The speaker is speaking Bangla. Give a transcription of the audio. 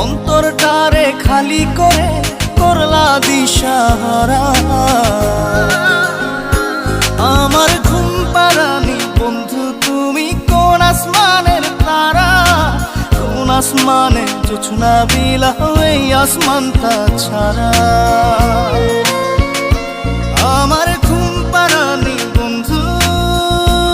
অন্তরটারে খালি করে করলা দিশাহারা। আমার ঘুম পারানি বন্ধু, তুমি কোন আসমানের তারা? কোন আসমানে জোছনা বিলা এই আসমানটা ছাড়া।